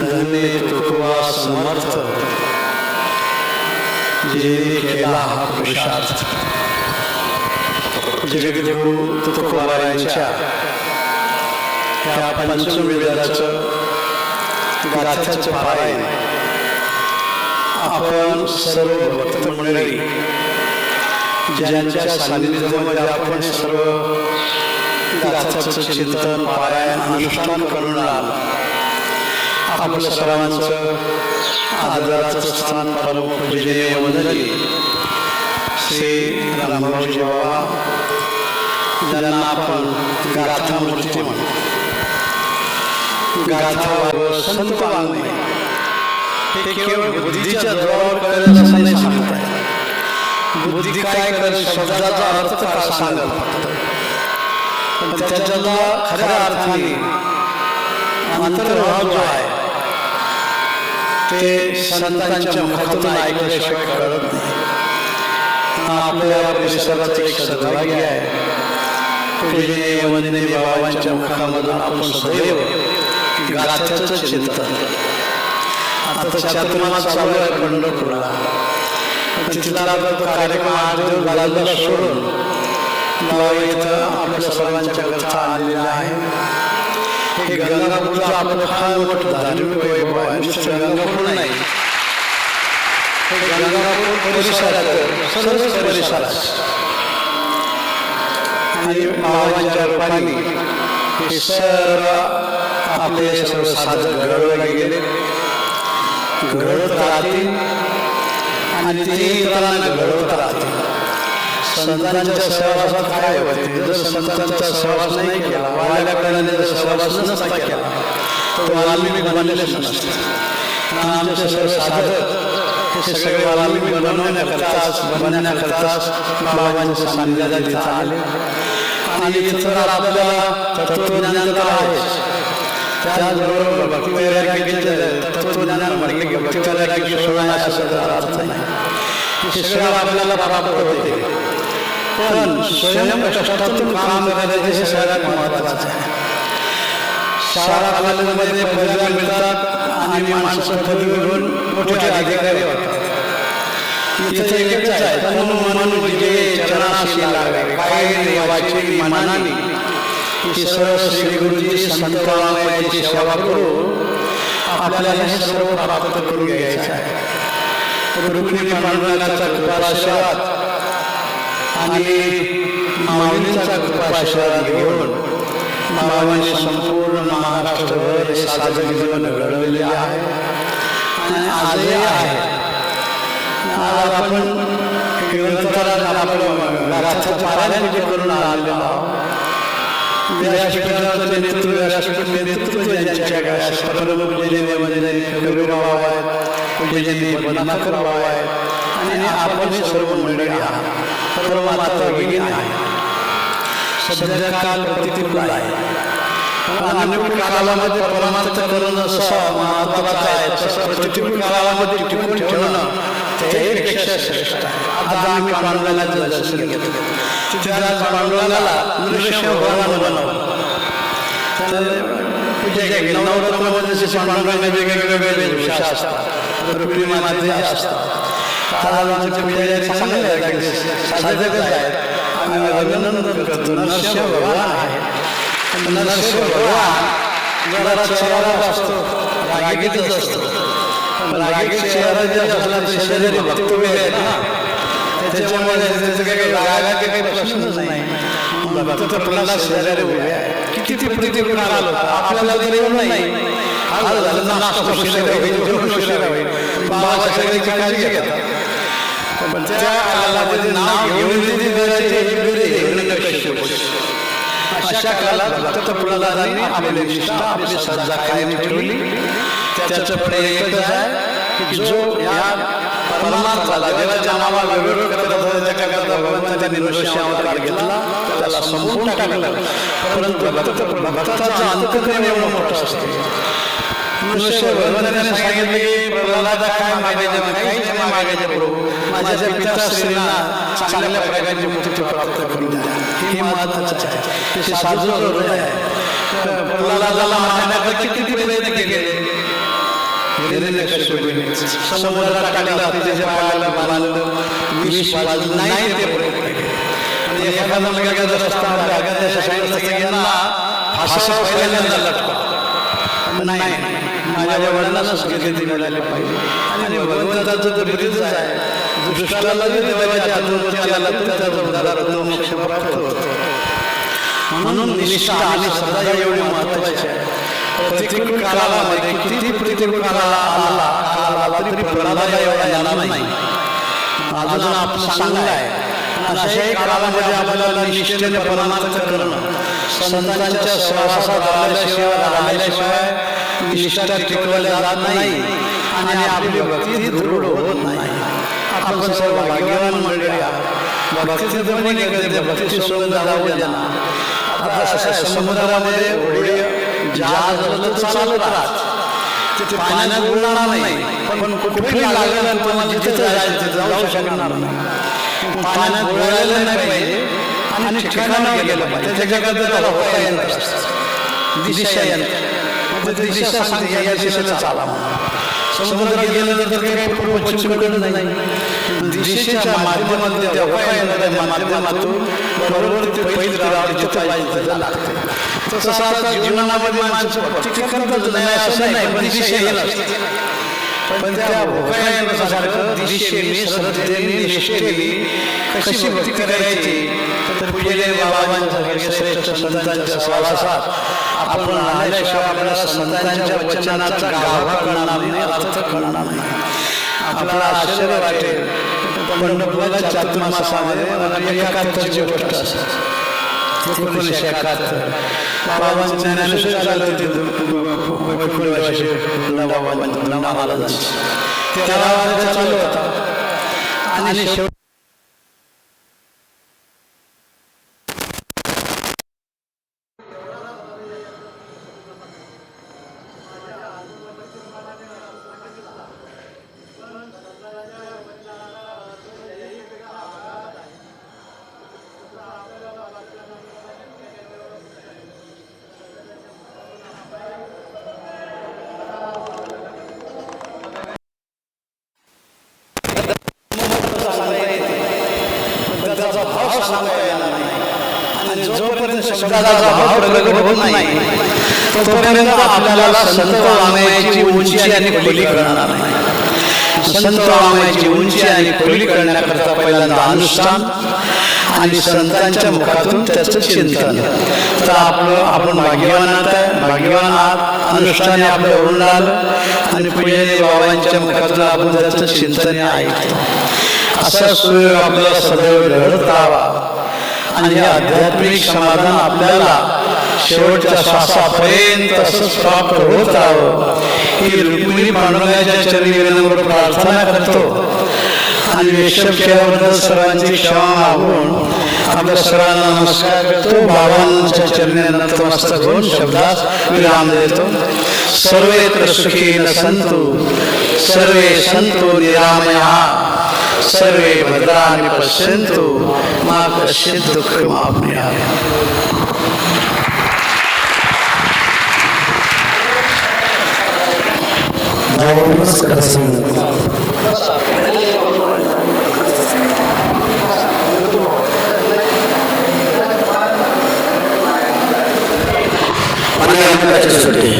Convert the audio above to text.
धन्य तुकोबा समर्थ. जेने केला हा पुरुषार्थ. जगद्गुरु तुकोबारायांच्या ह्या पंचमवेदाचं गाथ्याचं पारायण आपण सर्व भक्त मंडळी ज्यांच्या सान्निध्यामध्ये आपण सर्व गाथ्याचं चिंतन पारायण अनुष्ठान करून आलो. आपलं सर्वांचं आदराचं स्थान परम पूजनीय वंदनीय श्री रामभाऊजी बाबा ज्यांना आपण गाथा मूर्ती म्हणतो. गाथा संत वाङ्मय हे केवळ बुद्धीच्या जोरावर करेल असं नाही सांगत आहे बुद्धी काय करेल शब्दाचा अर्थ काय सांगत पण त्याच्याला खऱ्या अर्थाने अंतर्भाव जो आहे ते संतांच्या मुखातून ऐकल्याशिवाय कळत नाही. आपल्या परिसराचं एक सद्भाग्य आहे. पूजनीय वंदनीय बाबांच्या मुखामधून आपण सदैव गाथ्याचं चिंतन आता चातुर्मास चालू आहे पंढरपूरला. पण तिथला तो कार्यक्रम आठ दिवस बाजूला सोडून बाबा इथं आपल्या सर्वांच्या कथा आलेल्या आहे हे गंगापूरचं आपलं फार मोठं धार्मिक वैभव आहे. नुसतं गंगापूर नाही. हे गंगापूर परिसरात सर्वच परिसरात आणि बाबांच्या रूपाने हे सर्व आपले सर्व साधक घडवले गेले. घडवत राहतील आणि ते इतरांना घडवत राहतील. संतांच्या सहवासात काय होते जर संतांचा सहवास नाही केला वाल्याकडे जर सहवास नसता केला. तर वाल्मिक बनलेलेच नसते. आमचे सर्व साधक हे सगळे वाल्मिक बनवण्याकरताच बनण्याकरताच बाबांच्या सान्निध्यात इथं आले. आणि इतर आपल्याला तत्वज्ञान तर आहेच. त्याचबरोबर भक्ती वैराग्याचे तत्वज्ञान म्हटले की भक्ती वैराग्य सोडणे अर्थ नाही. हे सगळं आपल्याला प्राप्त होते. पण स्वयंकष्टातून काम करायचं हे सगळ्यात महत्वाचं आहे. शाळा कॉलेजमध्ये पदव्या मिळतात आणि माणसं पदवी घेऊन मोठे अधिकारी होतात. इथे एकच आहे तनु मन विजय चरणाशी लागावे. काय देवाची मनाने की सर्व श्री गुरुजी संतवामायाची सेवा करू आपल्याला हे सर्व प्राप्त करून घ्यायचं आहे. रुक्मिणी पांडुरंगाचा कृपाशीर्वाद आणि माऊलींचा कृपाशीर्वाद घेऊन बाबांनी संपूर्ण महाराष्ट्रभर हे जीवन घडवलेले आहे. आणि आजही आहे. आज आपण ग्रंथाला आपलं गाथा पारायण जे करून आलेलो आहोत व्यासपीठाचं नेतृत्व व्यासपीठ नेतृत्व ज्यांच्या काय परमपूजनीय आहेत पूजनीय पद्माकर बाबा आहेत आणि आपण हे सर्व मंडळी आहात सर्व माता भगिनी आहे सध्या काल प्रतिकूल आहे पण अनुकूल कालामध्ये परमार्थ करणं असं महत्वाचं आहे तसं प्रतिकूल कालामध्ये टिकून ठेवणं त्याहीपेक्षा श्रेष्ठ आहे आता आम्ही पांडुरंगाचं दर्शन घेतलं तिथे आज पांडुरंगाला नृसिंह भगवान बनवलं तर पूजा केली नवरात्रामध्ये जसे पांडुरंगा वेगवेगळे वेगवेगळे असतात रुक्मिणी माते असतात आज पुजारी चांगले साधकच आहेत. आम्ही अभिनंदन करतो. नरसिंह भगवान आहे. नरसिंह भगवान जरा चेहरा असतो. रागीतच असतो. रागीत चेहरा जर असला तर शेजारी भक्त आहेत ना. त्याच्यामुळे त्याचं काही रागाचे काही प्रश्नच नाही. भक्त तर प्रल्हाद शेजारी उभे आहे किती प्रतिकूल काल होता आपल्याला तरी येऊन नाही. झालं ना नाश्ता उशिरा होईल जेवण उशिरा होईल बाबा सगळ्यांची काळजी घेतात अशा काळात भक्त प्रल्हादाने आपली निष्ठा आपली सज्जा कायम ठेवली. त्याचं पुढे एकच आहे की जो या परमार्थाला देवाच्या नावाला विरोध करत होता त्याच्याकरता भगवंताने नृसिंह अवतार घेतला. त्याला संपूर्ण टाकलं. परंतु भक्त भक्ताचं अंतकरण एवढं मोठं असते. नृसिंह भगवंताने सांगितले की प्रल्हादा काय मागायचे काहीच नाही मागायचे प्रभू. माझ्या पिताश्रींना चांगल्या प्रकारची मुक्ती प्राप्त करून द्या. हे महत्वाचं आहे. ते साधू हृदय प्रल्हादाला मारण्याकरता किती प्रयत्न केले? समुद्रात टाकलं त्याच्या पायाला बांधलं विष वाजलं नाही ते प्रयत्न एखादा मुलगा गेला रस्ता आपल्या अगत्याच्या सांगितलं असतं की यांना फासावर पहिल्यांदा लटका. नाही. माझ्या वडिलांना संस्कृती मिळाली पाहिजे. आणि भगवंताचं तर बिरुदच आहे दुष्टाला जर देवाच्या हातून आला तर त्याचा उद्धार होतो मोक्ष प्राप्त होतो. म्हणून निष्ठा आणि श्रद्धा एवढी महत्वाची आहे. प्रतिकूल किती प्रतिकूल काळाला आला काळ आला तरी प्रल्हाद एवढा येणार नाही. अजून आपण चांगला आहे. अशाही काळामध्ये आपल्याला निष्ठेने परमार्थ करणं. संतांच्या सहवासात आल्याशिवाय राहिल्याशिवाय निष्ठा टिकवल्या जात नाही आणि आपली भक्ती दृढ होत नाही. आपण सर्व भाग्यवान मंडळी आहोत. भक्तीचं पण एक भक्ती सोडून जावं ज्यांना आता समुद्रामध्ये होडी जहाज चालत राहत. ते पाण्यात बुडणार नाही पण कुठे लागलं तुम्हाला जिथे जायचं तिथे जाऊ शकणार नाही. पाण्यात बुडायला नाही पाहिजे आणि ठिकाणावर गेलं पाहिजे. त्याच्याकरता त्याला होता यंत्र दिशा यंत्र. दिशा सांगते या दिशेला चाला. समुद्रात गेलं तर काही पूर्व पश्चिमेकडे नाही. दिशेच्या माध्यमातून त्या होता यंत्राच्या माध्यमातून बरोबर ते पहिली राव जिथं पाहिजे तिथं लागते. तसं आता जीवनामध्ये माणसं करतच नाही असं नाही पण दिशा येईल. पण त्या भोकायसारखं दिशेने श्रद्धेने निष्ठेने कशी भक्ती करायची तर पूजले बाबांच्या श्रेष्ठ संतांच्या सहवासात आपण राहिल्याशिवाय आपल्याला संतांच्या वचनाचा गाभा कळणार नाही अर्थ कळणार नाही आपल्याला आश्चर्य वाटेल पंढरपूरला चातुर्मासामध्ये एकाहत्तरची गोष्ट असते एकोणीसशे एकाहत्तर बाबांचं ज्ञानेश्वर झालं होते वैकुंठवासी बाबांचं महाराजांचं तेरा वाजता चालू त्याचा भाव सांगता येणार नाही. आणि जोपर्यंत शब्दाचा भाव प्रगट होत नाही तोपर्यंत आपल्याला संत वाङ्मयाची उंची आणि खोली कळणार नाही. संत वाङ्मयाची उंची आणि खोली कळण्याकरता पहिल्यांदा अनुष्ठान आणि संतांच्या मुखातून त्याचं चिंतन. तर आपलं आपण भाग्यवान आहे भाग्यवान आहात. अनुष्ठाने आपलं होऊन आलं आणि पूजने बाबांच्या मुखातून आपण त्याचं चिंतन ऐकतो. असा सूर्य आपल्याला सदैव घडत राहावा आणि हे आध्यात्मिक समाधान आपल्याला शेवटच्या श्वासापर्यंत असंच प्राप्त होत राहावं ही रुक्मिणी पांडुरंगाच्या चरणी विनम्र प्रार्थना करतो. आणि वेशभूषेबद्दल सर्वांची क्षमा मागून आपल्या सर्वांना नमस्कार करतो. भावांच्या चरणी नतमस्तक होऊन शब्दास विराम देतो. सर्वे सुखी न संतु सर्वे संतु निरामया. सर्वे भद्राणि पश्यन्तु मा कश्चित् दुःखमाप्नुयात् पंधरा मिनिटाची सुट्टी